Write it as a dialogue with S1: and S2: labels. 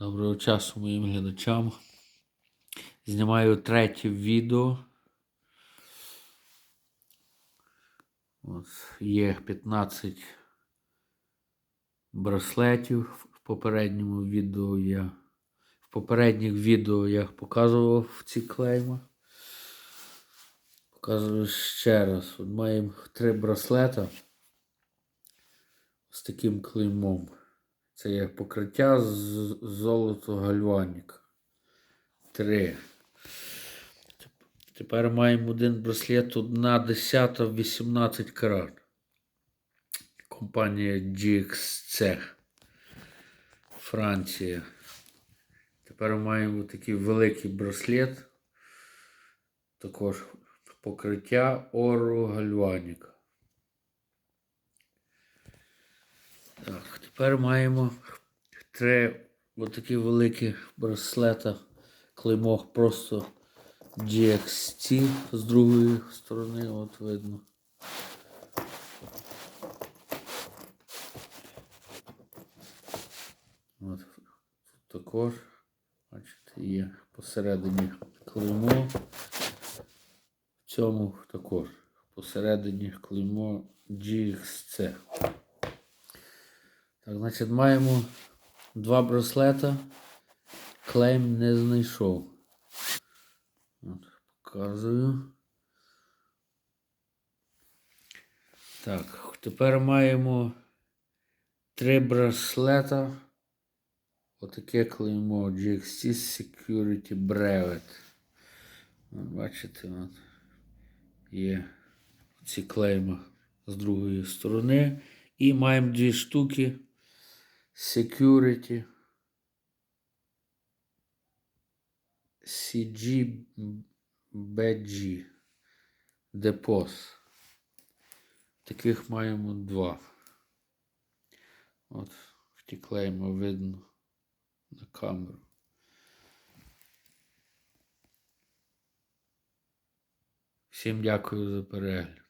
S1: Доброго часу моїм глядачам. Знімаю третє відео. От, є 15 браслетів. В попередньому відео я в попередніх відео я показував ці клейма. Показую ще раз. От маємо три браслета з таким клеймом. Це є покриття з золото гальванік. Три. Тепер маємо один браслет, одна десята 18 карат. Компанія GXC. Франція. Тепер маємо такий великий браслет. Також покриття Ору Гальванік. Так, тепер маємо три отакі великі браслета. Клеймо просто GXT з другої сторони, от видно. От тут також, бачите, є посередині клеймо. В цьому також посередині клеймо GXC. Так, значить, маємо два браслета. Клейм не знайшов. От, показую. Так, тепер маємо три браслета. Отаке клеймо GXT Security Brevet. От, бачите, от, є ці клейма з другої сторони. І маємо дві штуки. Security. CGBG. Депос. Таких маємо два. От, втіклеємо видно на камеру. Всім дякую за перегляд.